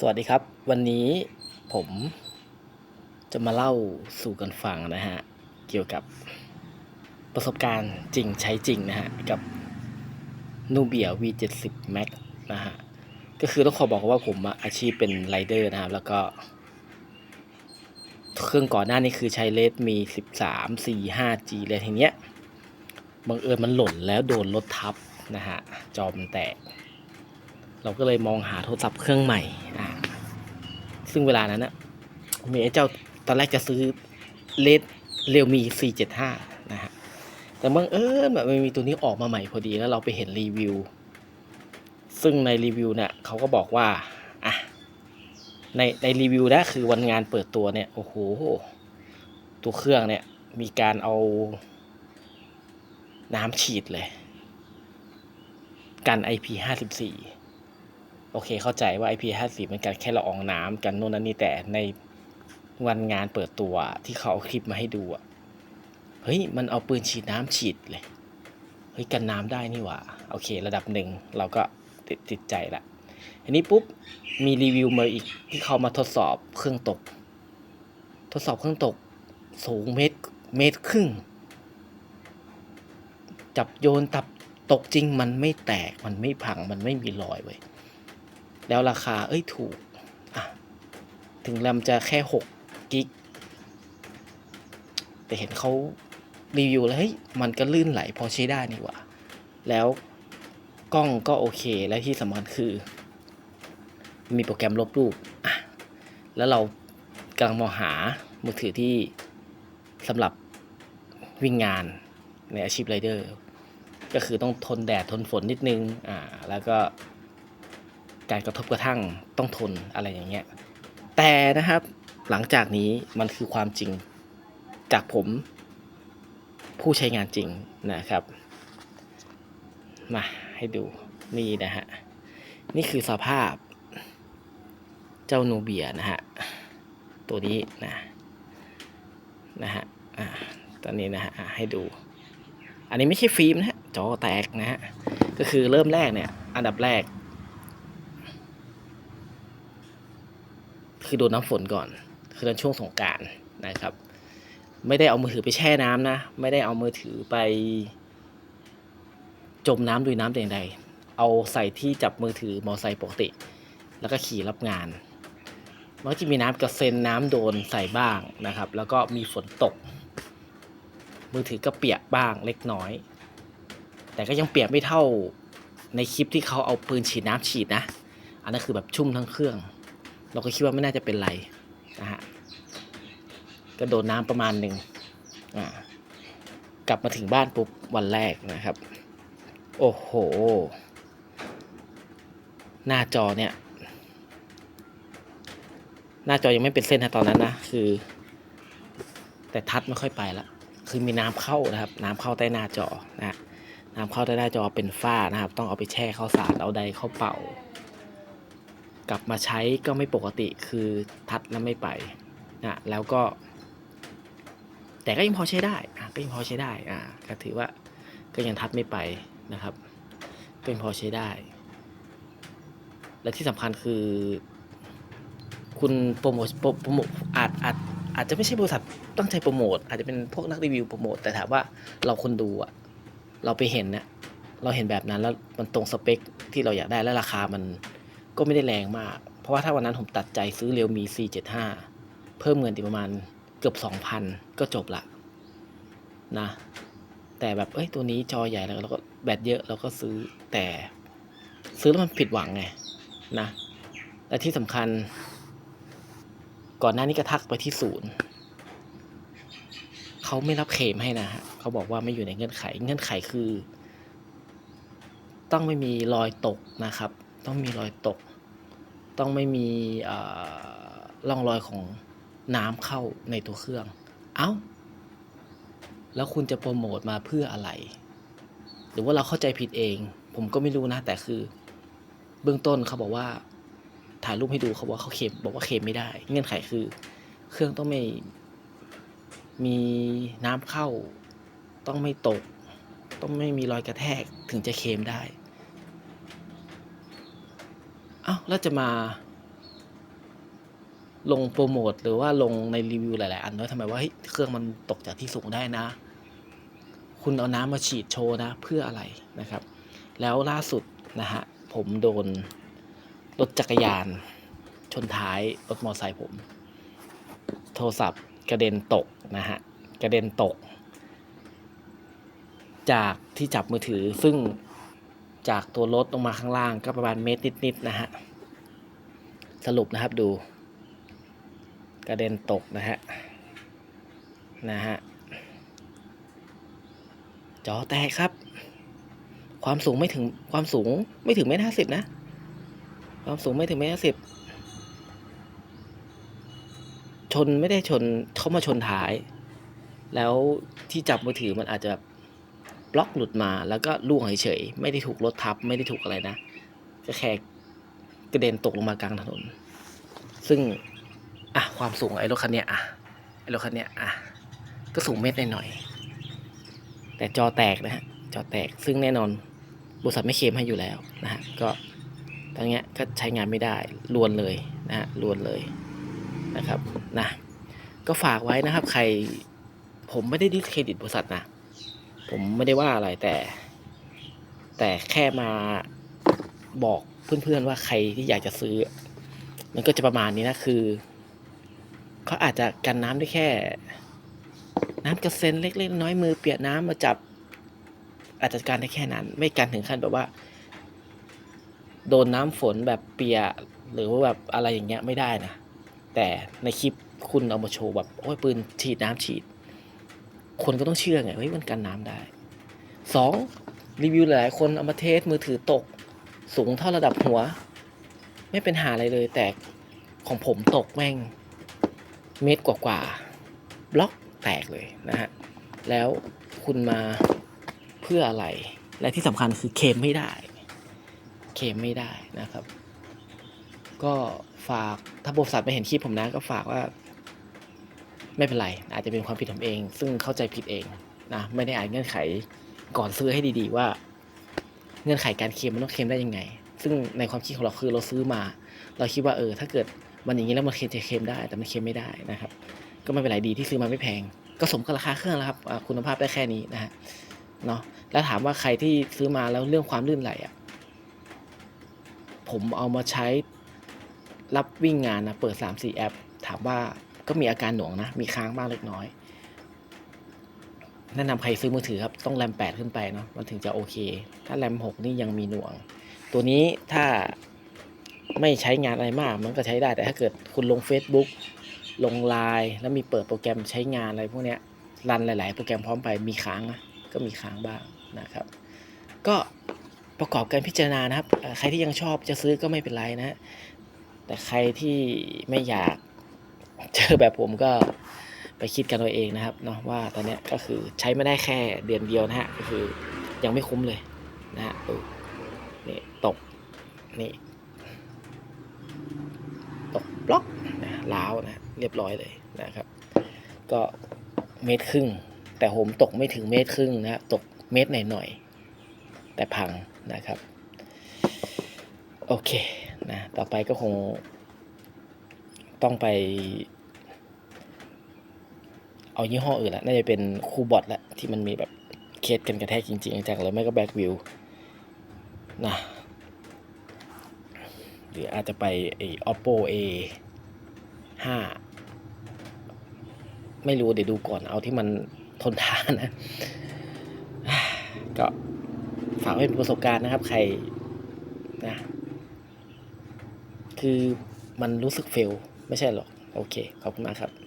สวัสดีครับ วันนี้ผมจะมาเล่าสู่กันฟังนะฮะ เกี่ยวกับประสบการณ์จริงใช้จริงนะฮะ กับ Nubia V70 Max นะฮะ ก็คือต้องขอบอกว่าผมอะอาชีพเป็นไรเดอร์นะครับ แล้วก็ เครื่องก่อนหน้านี้คือใช้เลสมี 13 4 5 G เลยทีเนี้ยบังเอิญมันหล่นแล้วโดนรถทับนะฮะ จอมันแตก เราก็เลยมองหาโทรศัพท์เครื่องใหม่อ่าซึ่งเวลานั้นนะมีไอ้เจ้าตอนแรกจะซื้อเลดเรียวมี 475 นะฮะ แต่บังเอิญแบบมันมีตัวนี้ออกมาใหม่พอดีแล้วเราไปเห็นรีวิว ซึ่งในรีวิวเนี่ยเขาก็บอกว่าอะในในรีวิวนะคือวันงานเปิดตัวเนี่ยโอ้โหตัวเครื่องเนี่ยมีการเอาน้ำฉีดเลย กัน IP54 โอเคเข้าใจว่า IP54 มันกันแค่ละอองน้ำกันโน่นนั่นนี่แต่ในวันงานเปิดตัวที่เขาเอาคลิปมาให้ดูอะเฮ้ย มันเอาปืนฉีดน้ำฉีดเลย เฮ้ย กันน้ำได้นี่หว่า โอเค ระดับหนึ่งเราก็ติดติดใจละทีนี้ปุ๊บ มีรีวิวมาอีกที่เขามาทดสอบเครื่องตก ทดสอบเครื่องตกสูงเมตรเมตรครึ่ง จับโยนตับตกจริงมันไม่แตกมันไม่พังมันไม่มีรอยไว้ย แล้วราคาเอ้ยถูก ถึงแรมจะแค่หกกิกแต่เห็นเขารีวิวแล้วเฮ้ยมันก็ลื่นไหลพอใช้ได้นี่หว่า แล้วกล้องก็โอเคและที่สำคัญคือ มีโปรแกรมลบรูปอะแล้วเรากำลังมองหามือถือที่สำหรับวิ่งงานในอาชีพไรเดอร์ ก็คือต้องทนแดดทนฝนนิดนึงอ่าแล้วก็ การกระทบกระทั่งต้องทนอะไรอย่างเงี้ยแต่นะครับหลังจากนี้มันคือความจริงจากผมผู้ใช้งานจริงนะครับ มาให้ดูนี่นะฮะนี่คือสภาพเจ้าโนเบียนะฮะตัวนี้นะนะฮะอ่าตอนนี้นะฮะให้ดู อันนี้ไม่ใช่ฟิล์มนะฮะจอแตกนะฮะก็คือเริ่มแรกเนี่ยอันดับแรก คือโดนน้ำฝนก่อน คือในช่วงสงการนะครับ ไม่ได้เอามือถือไปแช่น้ำนะ ไม่ได้เอามือถือไป จมน้ำด้วยน้ำแต่อย่างใดเอาใส่ที่จับมือถือมอไซค์ปกติ แล้วก็ขี่รับงานมันก็จะมีน้ำกระเซ็นน้ำโดนใส่บ้างนะครับ แล้วก็มีฝนตก มือถือก็เปียกบ้างเล็กน้อย แต่ก็ยังเปียกไม่เท่าในคลิปที่เขาเอาปืนฉีดน้ำฉีดนะ อันนั้นคือแบบชุ่มทั้งเครื่อง เราก็คิดว่าไม่น่าจะเป็นไรนะฮะก็โดนน้ำประมาณหนึ่งอ่ากลับมาถึงบ้านปุ๊บวันแรกนะครับ โอ้โห หน้าจอเนี่ย หน้าจอยังไม่เป็นเส้นนะตอนนั้นนะ คือ แต่ทัดไม่ค่อยไปละคือมีน้ำเข้านะครับ น้ำเข้าใต้หน้าจอนะฮะน้ำเข้าใต้หน้าจอเป็นฝ้านะครับ ต้องเอาไปแช่ข้าวสารเอาใดเข้าเป่า กลับมาใช้ก็ไม่ปกติคือทัดแล้วไม่ไปนะแล้วก็ แต่ก็ยังพอใช้ได้อะก็ยังพอใช้ได้อ่าก็ถือว่าก็ยังทัดไม่ไปนะครับก็ยังพอใช้ได้ และที่สำคัญคือคุณโปรโมทโปรโปรโมทอาจอาจอาจจะไม่ใช่บริษัทตั้งใจโปรโมทอาจจะเป็นพวกนักรีวิวโปรโมทแต่ถามว่าเราคนดูอะเราไปเห็นเนี่ยเราเห็นแบบนั้นแล้วมันตรงสเปคที่เราอยากได้และราคามัน ก็ไม่ได้แรงมาก เพราะว่าถ้าวันนั้นผมตัดใจซื้อเรียวมี C75 เพิ่มเงินอีกประมาณเกือบ 2,000 ก็จบละนะ แต่แบบเอ้ยตัวนี้จอใหญ่แล้วเราก็แบตเยอะเราก็ซื้อแต่ซื้อแล้วมันผิดหวังไงนะและที่สำคัญ ก่อนหน้านี้ก็ทักไปที่ศูนย์เขาไม่รับเคลมให้นะฮะเขาบอกว่าไม่อยู่ในเงื่อนไข เงื่อนไขคือ ต้องไม่มีรอยตกนะครับ ต้องมีรอยตก ต้องไม่มีล่อร่องรอยของน้ำเข้าในตัวเครื่อง เอ้า แล้วคุณจะโปรโมทมาเพื่ออะไร หรือว่าเราเข้าใจผิดเอง ผมก็ไม่รู้นะ แต่คือ เบื้องต้นเขาบอกว่า ถ่ายรูปให้ดูเขาบอกว่าเขาเคลมบอกว่าเคลมไม่ได้ เงื่อนไขคือ เครื่องต้องไม่มีน้ำเข้า ต้องไม่ตก ต้องไม่มีรอยกระแทกถึงจะเคลมได้ อ้าแล้วจะมา ลงโปรโมทหรือว่าลงในรีวิวหลาย ๆ อันว่าทำไมว่าเฮ้ยเครื่องมันตกจากที่สูงได้นะ คุณเอาน้ำมาฉีดโชว์นะ เพื่ออะไรนะครับ แล้วล่าสุดนะฮะผมโดนรถจักรยานชนท้ายรถมอเตอร์ไซค์ผม โทรศัพท์กระเด็นตกนะฮะกระเด็นตก จากที่จับมือถือซึ่ง จากตัวรถลงมาข้างล่างก็ประมาณเมตรนิดๆนะฮะ สรุปนะครับดู กระเด็นตกนะฮะ นะฮะ จอแตกครับ ความสูงไม่ถึงความสูงไม่ถึงเมตรห้าสิบนะ ความสูงไม่ถึงเมตรห้าสิบชนไม่ได้ชนเขามาชนท้าย แล้วที่จับมือถือมันอาจจะแบบบ ล็อกหลุดมาแล้วก็ล่วงเฉยๆไม่ได้ถูกรถทับ ไม่ได้ถูกอะไรนะ ก็แค่กระเด็นตกลงมากลางถนน ซึ่งอะความสูงไอ้รถคันเนี้ยอะไอ้รถคันเนี้ยอะก็สูงเมตรหน่อยๆแต่จอแตกนะฮะจอแตกซึ่งแน่นอนบริษัทไม่เคลมให้อยู่แล้วนะฮะก็ตอนเนี้ยก็ใช้งานไม่ได้ลวนเลยนะฮะลวนเลยนะครับนะก็ฝากไว้นะครับ ใครผมไม่ได้ดิสเครดิตบริษัทนะ ผมไม่ได้ว่าอะไรแต่ แต่แค่มาบอกเพื่อนๆว่าใครที่อยากจะซื้อ มันก็จะประมาณนี้นะคือเขาอาจจะกันน้ำได้แค่ น้ำกระเซ็นเล็กๆน้อยมือเปียกน้ำมาจับ อาจจะการได้แค่นั้น ไม่กันถึงขั้นแบบว่า โดนน้ำฝนแบบเปียกหรือว่าแบบอะไรอย่างเงี้ยไม่ได้นะแต่ในคลิปคุณเอามาโชว์แบบโอ้ยปืนฉีดน้ำฉีด คนก็ต้องเชื่อไงเฮ้ยมันกันน้ำได้สองรีวิวหลายคนเอามาเทสมือถือตก สูงเท่าระดับหัว ไม่เป็นหาอะไรเลย แต่ของผมตกแม่ง เมตรกว่าๆบล็อกแตกเลยนะฮะ แล้วคุณมาเพื่ออะไร และที่สำคัญคือเคมไม่ได้ เคมไม่ได้นะครับ ก็ฝากถ้าบริษัทไม่เห็นคลิปผมนะ ก็ฝากว่า ไม่เป็นไร อาจจะเป็นความผิดผมเอง ซึ่งเข้าใจผิดเองนะไม่ได้อ่านเงื่อนไขก่อนซื้อให้ดีๆ ว่า เงื่อนไขการเคลมมันต้องเคลมได้ยังไง ซึ่งในความคิดของเราคือเราซื้อมา เราคิดว่าเออ ถ้าเกิดมันอย่างนี้แล้วมันเคลมจะเคลมได้แต่มันเคลมไม่ได้นะครับ ก็ไม่เป็นไรดีที่ซื้อมาไม่แพง ก็สมกับราคาเครื่องแล้วครับคุณภาพได้แค่นี้นะฮะเนาะแล้วถามว่าใครที่ซื้อมาแล้วเรื่องความลื่นไหลอะผมเอามาใช้รับวิ่งงานนะเปิด 3-4 แอป ถามว่า ก็มีอาการหน่วงนะ มีค้างบ้างเล็กน้อย แนะนำใครซื้อมือถือครับ ต้องแรม 8 ขึ้นไปเนาะ มันถึงจะโอเค ถ้าแรม 6 นี่ยังมีหน่วง ตัวนี้ถ้าไม่ใช้งานอะไรมาก มันก็ใช้ได้ แต่ถ้าเกิดคุณลง Facebook ลงไลน์แล้วมีเปิดโปรแกรมใช้งานอะไรพวกเนี้ย รันหลาย ๆ โปรแกรมพร้อมไป มีค้างนะ ก็มีค้างบ้างนะครับ ก็ประกอบการพิจารณานะครับ ใครที่ยังชอบจะซื้อก็ไม่เป็นไรนะ แต่ใครที่ไม่อยาก เจอแบบผมก็ไปคิดกันเอาเองนะครับเนาะว่าตอนนี้ก็คือใช้ไม่ได้แค่เดือนเดียวนะฮะก็คือยังไม่คุ้มเลยนะฮะดูนี่ตกนี่ตกบล็อกนะล้าวนะเรียบร้อยเลยนะครับ ก็เมตรครึ่ง แต่ผมตกไม่ถึงเมตรครึ่งนะตกเมตรหน่อยๆแต่พังนะครับ โอเคนะต่อไปก็คง ต้องไป เอายี่ห้ออื่นละน่าจะเป็นคูบอทละที่มันมีแบบเคสกันกระแทกจริงๆจังๆเลยไม่ก็แบ็กวิวนะหรืออาจจะไปไอ้ oppo a 5ไม่รู้เดี๋ยวดูก่อนเอาที่มันทนทานนะ ก็ฝากเป็นประสบการณ์นะครับ ใครนะ คือมันรู้สึกเฟล ไม่ใช่หรอก โอเค ขอบคุณมากครับ